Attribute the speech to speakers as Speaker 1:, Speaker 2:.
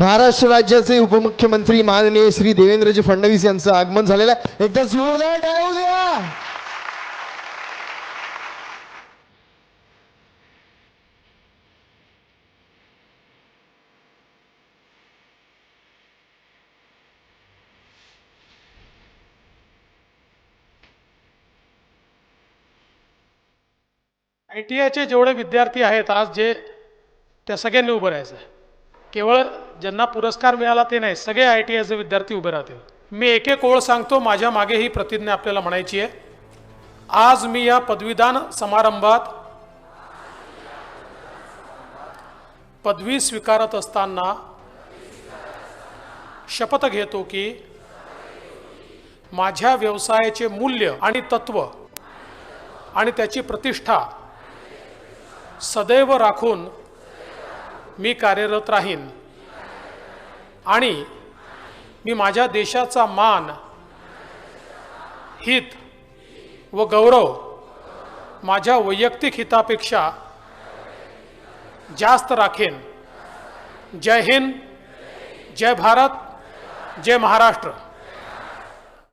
Speaker 1: महाराष्ट्र राज्याचे उपमुख्यमंत्री माननीय श्री देवेंद्रजी फडणवीस यांचं आगमन झालेलं आहे. एकदा जोरदार टाळू द्या
Speaker 2: आय टी आयचे जेवढे विद्यार्थी आहेत आज जे त्या सगळ्यांनी उभं राहायचं केवळ ज्यांना पुरस्कार मिळाला ते नाही सगळे आय टी आयचे विद्यार्थी उभे राहतील. मी एक एक ओळ सांगतो माझ्या मागे ही प्रतिज्ञा आपल्याला म्हणायची आहे. आज मी या पदवीदान समारंभात पदवी स्वीकारत असताना शपथ घेतो की माझ्या व्यवसायाचे मूल्य आणि तत्व आणि त्याची प्रतिष्ठा सदैव राखून मी कार्यरत राहीन. आणि मी माझ्या देशाचा मान हित व गौरव माझ्या वैयक्तिक हितापेक्षा जास्त राखेन. जय हिंद जय भारत जय महाराष्ट्र.